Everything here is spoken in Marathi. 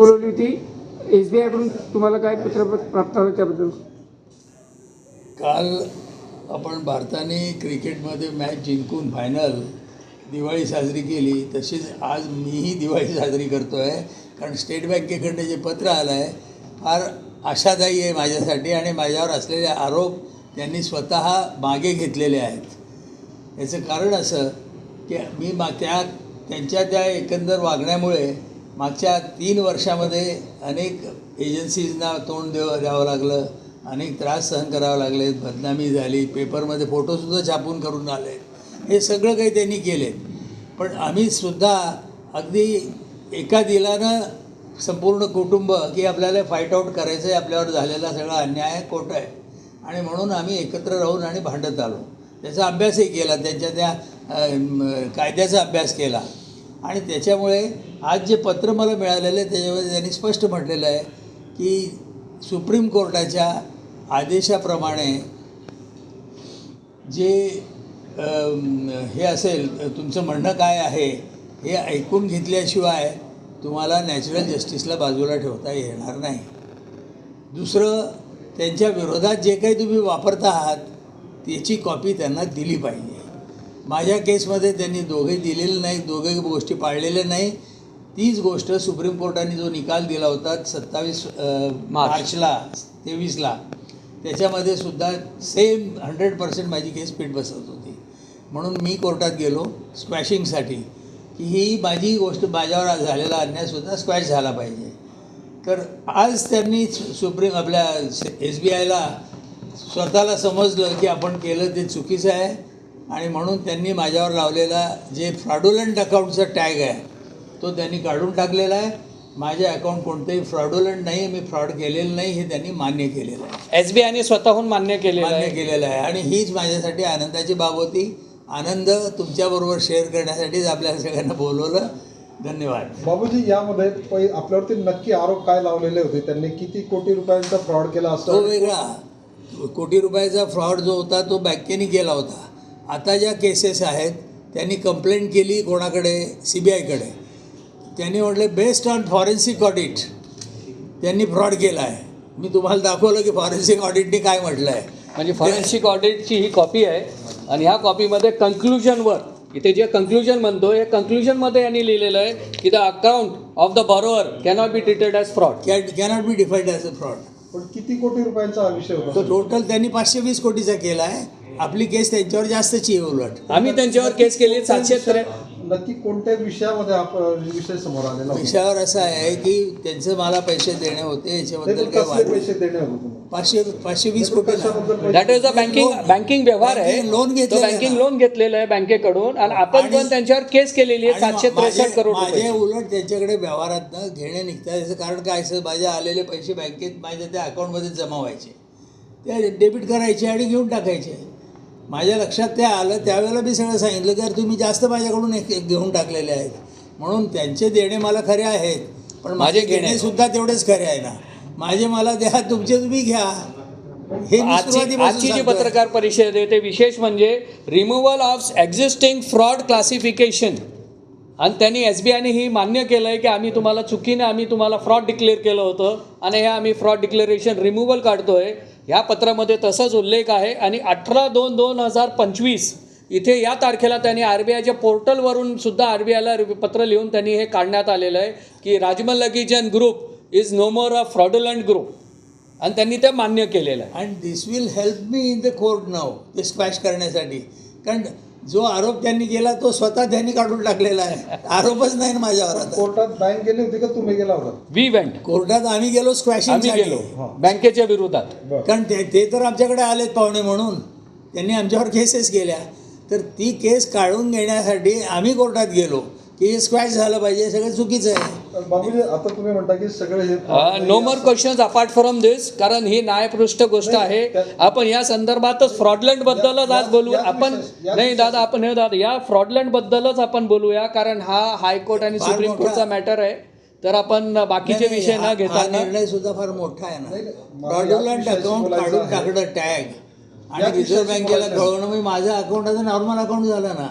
बोलवली होती. एस बी आयकडून तुम्हाला काय पत्र प्राप्त झालं त्याबद्दल? काल आपण भारताने क्रिकेटमध्ये मॅच जिंकून फायनल दिवाळी साजरी केली. तशीच आज मीही दिवाळी साजरी करतो आहे कारण स्टेट बँकेकडनं जे पत्र आलं आहे फार आशादायी आहे माझ्यासाठी आणि माझ्यावर असलेले आरोप त्यांनी स्वतः मागे घेतलेले आहेत. याचं कारण असं की मी मा त्या त्यांच्या त्या एकंदर वागण्यामुळे मागच्या तीन वर्षामध्ये अनेक एजन्सीजना तोंड देव द्यावं लागलं. अनेक त्रास सहन करावे लागले. बदनामी झाली. पेपरमध्ये फोटोसुद्धा छापून करून आले. हे सगळं काही त्यांनी केले पण आम्ही सुद्धा अगदी एका दिलानं संपूर्ण कुटुंब की आपल्याला फाईट आऊट करायचं आहे आपल्यावर झालेला सगळा अन्याय खोटं आहे. आणि म्हणून आम्ही एकत्र राहून आणि भांडत आलो. त्याचा अभ्यासही केला. त्यांच्या त्या कायद्याचा अभ्यास केला. आणि त्याच्यामुळे आज जे पत्र मला मिळालेलं आहे त्याच्यामध्ये त्यांनी स्पष्ट म्हटलेलं आहे की सुप्रीम कोर्टाच्या आदेशाप्रमाणे जे हे असेल तुमचं म्हणणं काय आहे हे ऐकून घेतल्याशिवाय तुम्हाला नॅचरल जस्टिसला बाजूला ठेवता येणार नाही. दुसरं त्यांच्या विरोधात जे काही तुम्ही वापरता आहात त्याची कॉपी त्यांना दिली पाहिजे. माझ्या केसमध्ये त्यांनी दोघे दिलेले नाही दोघे गोष्टी पाळलेल्या नाही. तीच गोष्ट सुप्रीम कोर्टाने जो निकाल दिला होता सत्तावीस मार्चला तेवीसला त्याच्यामध्ये सुद्धा सेम हंड्रेड पर्सेंट माझी केस पीठ बसत होती. म्हणून मी कोर्टात गेलो स्क्वॅशिंगसाठी की ही माझी गोष्ट माझ्यावर झालेला अन्यायसुद्धा स्क्वॅश झाला पाहिजे. तर आज त्यांनी सुप्रीम आपल्या एस बी आयला स्वतःला समजलं की आपण केलं ते चुकीचं आहे. आणि म्हणून त्यांनी माझ्यावर लावलेला जे फ्रॉडुलंट अकाउंटचा टॅग आहे तो त्यांनी काढून टाकलेला आहे. माझे अकाउंट कोणतेही फ्रॉडुलंट नाही मी फ्रॉड केलेलं नाही हे त्यांनी मान्य केलेलं आहे. एसबीआयने स्वतःहून मान्य केलेलं मान्य आहे केलेलं आहे. आणि हीच माझ्यासाठी आनंदाची बाब होती. आनंद तुमच्याबरोबर शेअर करण्यासाठीच आपल्या सगळ्यांना बोलवलं धन्यवाद. बाबूजी यामध्ये पै आपल्यावरती नक्की आरोप काय लावलेले होते? त्यांनी किती कोटी रुपयांचा फ्रॉड केला तो असं वेगळा. कोटी रुपयाचा फ्रॉड जो होता तो बँकेने केला होता. आता ज्या केसेस आहेत त्यांनी कंप्लेंट केली कोणाकडे? सी बी आयकडे त्यांनी म्हटले बेस्ड ऑन फॉरेन्सिक ऑडिट त्यांनी फ्रॉड केला आहे मी तुम्हाला दाखवलं की फॉरेन्सिक ऑडिटने काय म्हटलं आहे म्हणजे फॉरेन्सिक ऑडिटची ही कॉपी आहे आणि ह्या कॉपीमध्ये कन्क्लुजनवर इथे जे कन्क्लुजन म्हणतो हे कन्क्लुजनमध्ये यांनी लिहिलेलं आहे की the account of the borrower cannot be treated as fraud can cannot be defied as a fraud पण किती कोटी रुपयांचा हा विषय होता? टोटल त्यांनी पाचशे वीस कोटीचा केला आहे आपली केस त्यांच्यावर जास्तची आहे उलट आम्ही त्यांच्यावर केस केली सातशे त्रे नक्की कोणत्या विषयामध्ये प- विषय समोर आलेला होता? विषयावर असं आहे की त्यांचं मला पैसे देणे होते याच्याबद्दल काय कसले वाद पैसे देणे होते तुम्हाला? पाचशे पाचशे वीस crore? That is a banking banking व्यवहार आहे Banking loan तो घेतलेलं आहे बँकिंग ना. लोन घेतलेलं आहे बँकेकडून आणि आपण आणि- पण त्यांच्यावर केस केलेली आहे आणि सातशे माझे त्रेसष्ट करोड माझे रुपये उलट त्यांच्याकडे व्यवहारात घेणे निघतात याचं कारण काय असं माझे आलेले पैसे बँकेत माझ्या त्या अकाउंटमध्ये जमा व्हायचे ते डेबिट करायचे आणि घेऊन टाकायचे माझ्या लक्षात ते आलं त्यावेळेला मी सगळं सांगितलं की यार तुम्ही जास्त माझ्याकडून एक- एक घेऊन टाकलेले आहेत. म्हणून त्यांचे देणे मला खरे आहेत पण माझे घेणे- सुद्धा तेवढेच खरे आहे ना. माझे मला द्या तुमचे तुम्ही घ्या. हे आजची जी. पत्रकार परिषद आहे ते विशेष म्हणजे removal of existing fraud classification आणि त्यांनी एस बी आयने ही मान्य केलं आहे की आम्ही तुम्हाला चुकीने आम्ही तुम्हाला फ्रॉड डिक्लेअर केलं होतं आणि हे आम्ही फ्रॉड डिक्लेरेशन रिमूव्हल काढतोय. ह्या पत्रामध्ये तसाच उल्लेख आहे आणि अठरा दोन दोन हजार पंचवीस इथे या तारखेला त्यांनी आर बी आयच्या पोर्टलवरून सुद्धा आर बी आयला पत्र लिहून त्यांनी हे काढण्यात आलेलं आहे की Rajmal लगीजन group is no more a fraudulent group आणि त्यांनी ते मान्य केलेलं आहे. And this will help me in the court नाव ते स्क्वॅश करण्यासाठी. कारण जो आरोप त्यांनी केला तो स्वतः त्यांनी काढून टाकलेला आहे. आरोपच नाही ना माझ्यावर आता. कोर्टात बँक गेली होती का तुम्ही गेला होता? वी वेंट कोर्टात आम्ही गेलो स्क्वॅशिंग आम्ही गेलो. बँकेच्या विरोधात. कारण ते ते तर आमच्याकडे आलेत पाहुणे म्हणून. त्यांनी आमच्यावर केसेस केल्या. तर ती केस काढून घेण्यासाठी आम्ही कोर्टात गेलो. की हे स्क्वॅश झालं पाहिजे हे सगळं चुकीचं आहे. बाबूजी आता तुम्ही म्हणता की सगळे हे no more question apart from this कारण ही न्यायपृष्ठ गोष्ट आहे. आपण या संदर्भातच फ्रॉडलंड बद्दलच आज बोलू. आपण नाही दादा आपण हे दादा या फ्रॉडलंड बद्दलच आपण बोलूया कारण हा हायकोर्ट आणि सुप्रीम कोर्टचा मॅटर आहे. तर आपण बाकीचे विषय न घेताना निर्णय सुद्धा फार मोठा आहे ना. विषयाशी अकाउंट काढून. टाकलं टॅग आणि रिझर्व्ह बँकेला. कळवणं म्हणजे माझं अकाउंट आता नॉर्मल अकाउंट झालं ना.